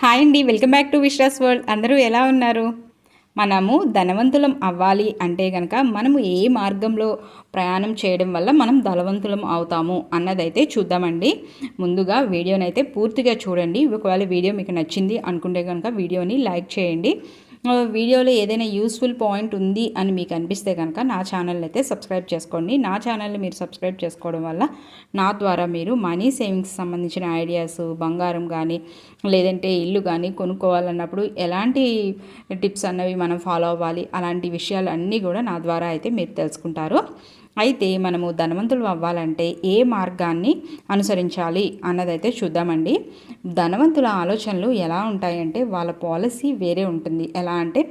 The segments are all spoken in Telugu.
హాయ్ అండి welcome back to Vishwas world. అందరూ ఎలా ఉన్నారు? మనము ధనవంతులం అవ్వాలి అంటే కనుక మనము ఏ మార్గంలో ప్రయాణం చేయడం వల్ల మనం ధనవంతులం అవుతాము అన్నదైతే చూద్దామండి. ముందుగా వీడియోనైతే పూర్తిగా చూడండి. ఒకవేళ వీడియో మీకు నచ్చింది అనుకుంటే కనుక వీడియోని లైక్ చేయండి. వీడియోలో ఏదైనా యూస్ఫుల్ పాయింట్ ఉంది అని మీకు అనిపిస్తే కనుక నా ఛానల్ అయితే సబ్స్క్రైబ్ చేసుకోండి. నా ఛానల్ని మీరు సబ్స్క్రైబ్ చేసుకోవడం వల్ల నా ద్వారా మీరు మనీ సేవింగ్స్ సంబంధించిన ఐడియాస్ బంగారం కానీ లేదంటే ఇల్లు కానీ కొనుక్కోవాలన్నప్పుడు ఎలాంటి టిప్స్ అన్నవి మనం ఫాలో అవ్వాలి? అలాంటి విషయాలు అన్నీ కూడా నా ద్వారా అయితే మీరు తెలుసుకుంటారు. అయితే మనము ధనవంతులు అవ్వాలంటే ఏ మార్గాన్ని అనుసరించాలి అన్నదైతే చూద్దామండి. ధనవంతుల ఆలోచనలు ఎలా ఉంటాయంటే వాళ్ళ పాలసీ వేరే ఉంటుంది. ఎలా అంటే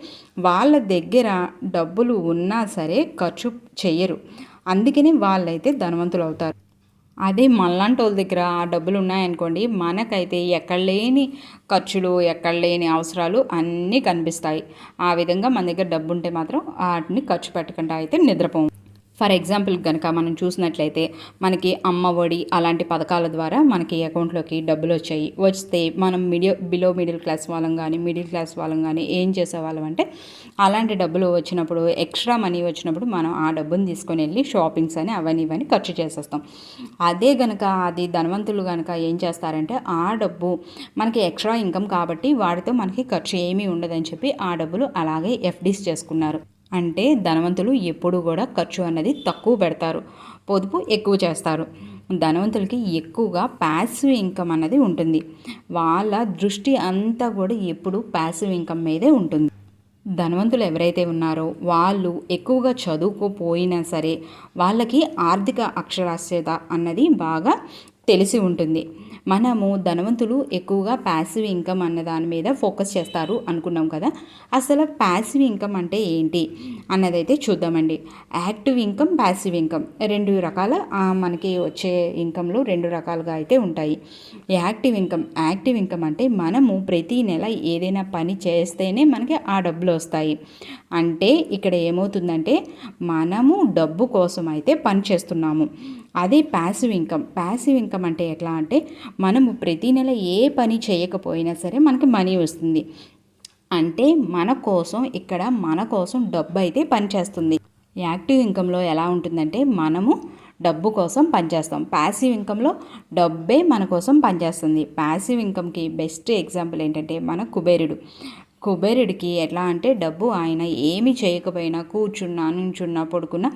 వాళ్ళ దగ్గర డబ్బులు ఉన్నా సరే ఖర్చు చెయ్యరు. అందుకని వాళ్ళైతే ధనవంతులు అవుతారు. అదే మళ్ళంటి వాళ్ళ దగ్గర ఆ డబ్బులు ఉన్నాయనుకోండి మనకైతే ఎక్కడ లేని ఖర్చులు ఎక్కడ లేని అవసరాలు అన్నీ కనిపిస్తాయి. ఆ విధంగా మన దగ్గర డబ్బు ఉంటే మాత్రం వాటిని ఖర్చు పెట్టకుండా అయితే నిద్రపోము ఫర్ ఎగ్జాంపుల్ కనుక మనం చూసినట్లయితే మనకి అమ్మ ఒడి అలాంటి పథకాల ద్వారా మనకి అకౌంట్లోకి డబ్బులు వచ్చాయి. వస్తే మనం మిడియో బిలో మిడిల్ క్లాస్ వాళ్ళం కానీ మిడిల్ క్లాస్ వాళ్ళం కానీ ఏం చేసేవాళ్ళం అంటే అలాంటి డబ్బులు వచ్చినప్పుడు ఎక్స్ట్రా మనీ వచ్చినప్పుడు మనం ఆ డబ్బుని తీసుకొని వెళ్ళి షాపింగ్స్ అని అవన్నీ ఇవన్నీ ఖర్చు చేసేస్తాం. అదే కనుక అది ధనవంతులు కనుక ఏం చేస్తారంటే ఆ డబ్బు మనకి ఎక్స్ట్రా ఇన్కమ్ కాబట్టి వాటితో మనకి ఖర్చు ఏమీ ఉండదని చెప్పి ఆ డబ్బులు అలాగే ఎఫ్డీస్ చేసుకున్నారు. అంటే ధనవంతులు ఎప్పుడు కూడా ఖర్చు అన్నది తక్కువ పెడతారు. పొదుపు ఎక్కువ చేస్తారు. ధనవంతులకి ఎక్కువగా ప్యాసివ్ ఇన్కమ్ అన్నది ఉంటుంది. వాళ్ళ దృష్టి అంతా కూడా ఎప్పుడు ప్యాసివ్ ఇన్కమ్ మీదే ఉంటుంది. ధనవంతులు ఎవరైతే ఉన్నారో వాళ్ళు ఎక్కువగా చదువుకోపోయినా సరే వాళ్ళకి ఆర్థిక అక్షరాస్యత అన్నది బాగా తెలిసి ఉంటుంది. మనము ధనవంతులు ఎక్కువగా ప్యాసివ్ ఇన్కమ్ అన్న దాని మీద ఫోకస్ చేస్తారు అనుకున్నాం కదా. అసలు ప్యాసివ్ ఇన్కమ్ అంటే ఏంటి? అన్నదైతే చూద్దామండి. యాక్టివ్ ఇన్కమ్ ప్యాసివ్ ఇన్కమ్ రెండు రకాల మనకి వచ్చే ఇన్కమ్లు రెండు రకాలుగా అయితే ఉంటాయి. యాక్టివ్ ఇన్కమ్ యాక్టివ్ ఇన్కమ్ అంటే మనము ప్రతి నెల ఏదైనా పని చేస్తేనే మనకి ఆ డబ్బులు వస్తాయి. అంటే ఇక్కడ ఏమవుతుందంటే మనము డబ్బు కోసం అయితే పని చేస్తున్నాము. అదే ప్యాసివ్ ఇన్కమ్ ప్యాసివ్ ఇన్కమ్ అంటే ఎట్లా అంటే మనము ప్రతి నెల ఏ పని చేయకపోయినా సరే మనకి మనీ వస్తుంది. అంటే మన కోసం ఇక్కడ మన కోసం డబ్బు అయితే పనిచేస్తుంది యాక్టివ్ ఇన్కంలో ఎలా ఉంటుందంటే మనము డబ్బు కోసం పనిచేస్తాం ప్యాసివ్ ఇన్కంలో డబ్బే మన కోసం పనిచేస్తుంది ప్యాసివ్ ఇన్కమ్కి బెస్ట్ ఎగ్జాంపుల్ ఏంటంటే మన కుబేరుడు. కుబేరుడికి ఎట్లా అంటే డబ్బు ఆయన ఏమి చేయకపోయినా కూర్చున్నా నుంచున్నా పడుకున్నా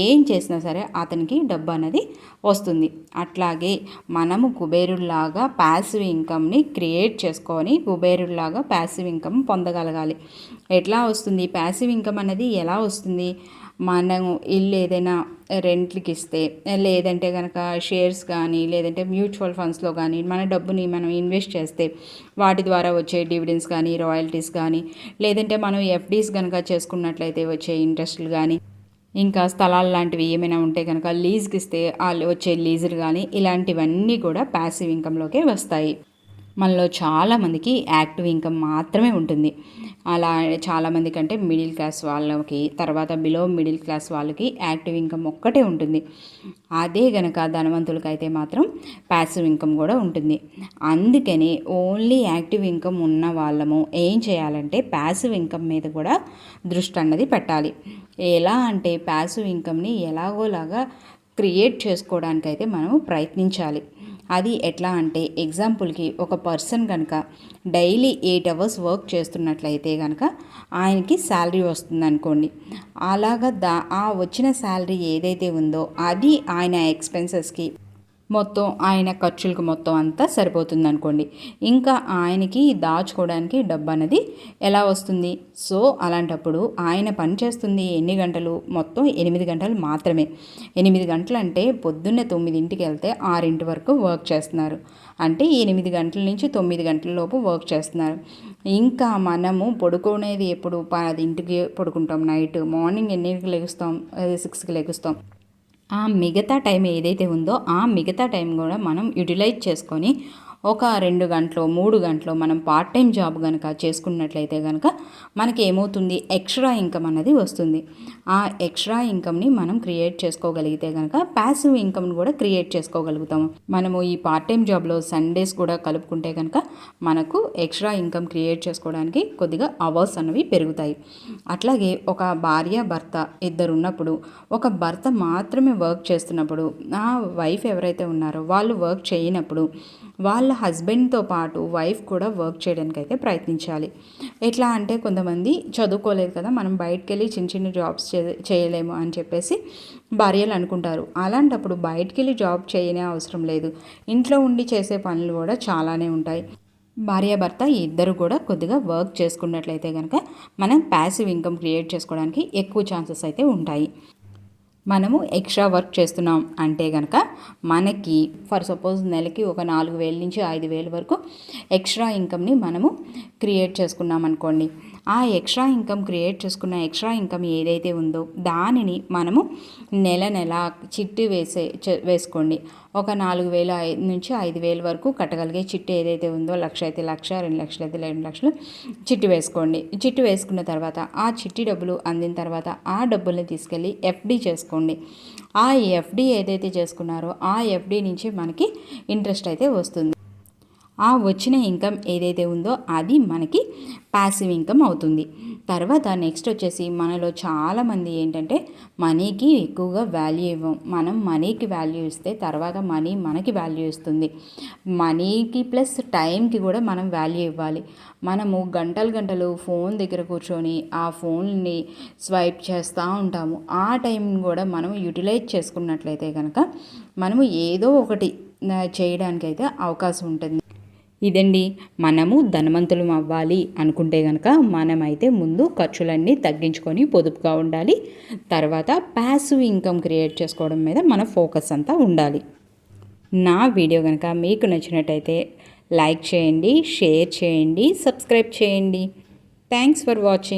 ఏం చేసినా సరే అతనికి డబ్బు అనేది వస్తుంది. అట్లాగే మనము కుబేరుడిలాగా ప్యాసివ్ ఇన్కమ్ని క్రియేట్ చేసుకొని కుబేరుడిలాగా ప్యాసివ్ ఇన్కమ్ పొందగలగాలి. ఎట్లా వస్తుంది? ప్యాసివ్ ఇన్కమ్ అనేది ఎలా వస్తుంది? మనం ఇల్లు ఏదైనా రెంట్లకి ఇస్తే లేదంటే కనుక షేర్స్ కానీ లేదంటే మ్యూచువల్ ఫండ్స్లో కానీ మన డబ్బుని మనం ఇన్వెస్ట్ చేస్తే వాటి ద్వారా వచ్చే డివిడెన్స్ కానీ రాయల్టీస్ కానీ లేదంటే మనం ఎఫ్డీస్ కనుక చేసుకున్నట్లయితే వచ్చే ఇంట్రెస్ట్లు కానీ ఇంకా స్థలాలు లాంటివి ఏమైనా ఉంటే కనుక లీజ్కి ఇస్తే వచ్చే లీజులు కానీ ఇలాంటివన్నీ కూడా ప్యాసివ్ ఇన్కంలోకే వస్తాయి. మనలో చాలామందికి యాక్టివ్ ఇన్కమ్ మాత్రమే ఉంటుంది. అలా చాలామంది కంటే మిడిల్ క్లాస్ వాళ్ళకి తర్వాత బిలో మిడిల్ క్లాస్ వాళ్ళకి యాక్టివ్ ఇన్కమ్ ఒక్కటే ఉంటుంది. అదే గనక ధనవంతులకి అయితే మాత్రం ప్యాసివ్ ఇన్కమ్ కూడా ఉంటుంది. అందుకని ఓన్లీ యాక్టివ్ ఇన్కమ్ ఉన్న వాళ్ళము ఏం చేయాలంటే ప్యాసివ్ ఇన్కమ్ మీద కూడా దృష్టి అన్నది పెట్టాలి. ఎలా అంటే ప్యాసివ్ ఇన్కమ్ని ఎలాగోలాగా క్రియేట్ చేసుకోవడానికైతే మనము ప్రయత్నించాలి. అది ఎట్లా అంటే ఎగ్జాంపుల్కి ఒక పర్సన్ కనుక డైలీ ఎయిట్ అవర్స్ వర్క్ చేస్తున్నట్లయితే కనుక ఆయనకి శాలరీ వస్తుంది అనుకోండి అలాగా దా ఆ వచ్చిన శాలరీ ఏదైతే ఉందో అది ఆయన ఎక్స్పెన్సెస్కి మొత్తం ఆయన ఖర్చులకు మొత్తం అంతా సరిపోతుంది అనుకోండి ఇంకా ఆయనకి దాచుకోవడానికి డబ్బు అనేది ఎలా వస్తుంది? సో అలాంటప్పుడు ఆయన పని చేస్తుంది ఎన్ని గంటలు? మొత్తం ఎనిమిది గంటలు మాత్రమే. ఎనిమిది గంటలు అంటే పొద్దున్నే తొమ్మిదింటికి వెళ్తే ఆరింటి వరకు వర్క్ చేస్తున్నారు. అంటే ఎనిమిది గంటల నుంచి తొమ్మిది గంటల లోపు వర్క్ చేస్తున్నారు. ఇంకా మనము పడుకునేది ఎప్పుడు? పదింటికి పడుకుంటాం. నైట్ మార్నింగ్ ఎన్నింటికి లెగుస్తాం? సిక్స్కి లెగుస్తాం. ఆ మిగతా టైం ఏదైతే ఉందో ఆ మిగతా టైం కూడా మనం యూటిలైజ్ చేసుకొని ఒక రెండు గంటలు మూడు గంటలు మనం పార్ట్ టైం జాబ్ కనుక చేసుకున్నట్లయితే కనుక మనకి ఏమవుతుంది? ఎక్స్ట్రా ఇన్కమ్ అన్నది వస్తుంది. ఆ ఎక్స్ట్రా ఇన్కమ్ని మనం క్రియేట్ చేసుకోగలిగితే కనుక ప్యాసివ్ ఇన్కమ్ని కూడా క్రియేట్ చేసుకోగలుగుతాము. మనము ఈ పార్ట్ టైం జాబ్లో సండేస్ కూడా కలుపుకుంటే కనుక మనకు ఎక్స్ట్రా ఇన్కమ్ క్రియేట్ చేసుకోవడానికి కొద్దిగా అవర్స్ అనేవి పెరుగుతాయి. అట్లాగే ఒక భార్య భర్త ఇద్దరు ఉన్నప్పుడు ఒక భర్త మాత్రమే వర్క్ చేస్తున్నప్పుడు ఆ వైఫ్ ఎవరైతే ఉన్నారో వాళ్ళు వర్క్ చేయనప్పుడు వాళ్ళ హస్బెండ్తో పాటు వైఫ్ కూడా వర్క్ చేయడానికి అయితే ప్రయత్నించాలి. ఎట్లా అంటే కొంతమంది చదువుకోలేదు కదా మనం బయటకు వెళ్ళి చిన్న చిన్న జాబ్స్ చేయలేము అని చెప్పేసి భార్యలు అనుకుంటారు. అలాంటప్పుడు బయటికి వెళ్ళి జాబ్ చేయనే అవసరం లేదు. ఇంట్లో ఉండి చేసే పనులు కూడా చాలానే ఉంటాయి. భార్యాభర్త ఇద్దరు కూడా కొద్దిగా వర్క్ చేసుకున్నట్లయితే కనుక మనం ప్యాసివ్ ఇన్కమ్ క్రియేట్ చేసుకోవడానికి ఎక్కువ ఛాన్సెస్ అయితే ఉంటాయి. మనము ఎక్స్ట్రా వర్క్ చేస్తున్నాం అంటే కనుక మనకి ఫర్ సపోజ్ నెలకి ఒక నాలుగు వేల నుంచి ఐదు వేల వరకు ఎక్స్ట్రా ఇన్కమ్ని మనము క్రియేట్ చేసుకున్నాం అనుకోండి ఆ ఎక్స్ట్రా ఇన్కమ్ క్రియేట్ చేసుకున్న ఎక్స్ట్రా ఇన్కమ్ ఏదైతే ఉందో దానిని మనము నెల నెల చిట్టి వేసే వేసుకోండి. ఒక నాలుగు వేల నుంచి ఐదు వేల వరకు కట్టగలిగే చిట్టు ఏదైతే ఉందో లక్ష అయితే లక్ష రెండు లక్షలు అయితే రెండు లక్షలు చిట్టి వేసుకోండి. చిట్టు వేసుకున్న తర్వాత ఆ చిట్టి డబ్బులు అందిన తర్వాత ఆ డబ్బుల్ని తీసుకెళ్ళి ఎఫ్డి చేసుకోండి. ఆ ఎఫ్డి ఏదైతే చేసుకున్నారో ఆ ఎఫ్డి నుంచి మనకి ఇంట్రెస్ట్ అయితే వస్తుంది. ఆ వచ్చిన ఇన్కమ్ ఏదైతే ఉందో అది మనకి ప్యాసివ్ ఇన్కమ్ అవుతుంది. తర్వాత నెక్స్ట్ వచ్చేసి మనలో చాలామంది ఏంటంటే మనీకి ఎక్కువగా వాల్యూ ఇవ్వం. మనం మనీకి వాల్యూ ఇస్తే తర్వాత మనీ మనకి వాల్యూ ఇస్తుంది. మనీకి ప్లస్ టైంకి కూడా మనం వాల్యూ ఇవ్వాలి. మనము గంటలు గంటలు ఫోన్ దగ్గర కూర్చొని ఆ ఫోన్ని స్వైప్ చేస్తూ ఉంటాము. ఆ టైం కూడా మనం యూటిలైజ్ చేసుకున్నట్లయితే కనుక మనము ఏదో ఒకటి చేయడానికైతే అవకాశం ఉంటుంది. ఇదండి. మనము ధనవంతులం అవ్వాలి అనుకుంటే కనుక మనమైతే ముందు ఖర్చులన్నీ తగ్గించుకొని పొదుపుగా ఉండాలి. తర్వాత ప్యాసివ్ ఇన్కమ్ క్రియేట్ చేసుకోవడం మీద మన ఫోకస్ అంతా ఉండాలి. నా వీడియో కనుక మీకు నచ్చినట్టయితే లైక్ చేయండి షేర్ చేయండి సబ్స్క్రైబ్ చేయండి. Thanks for watching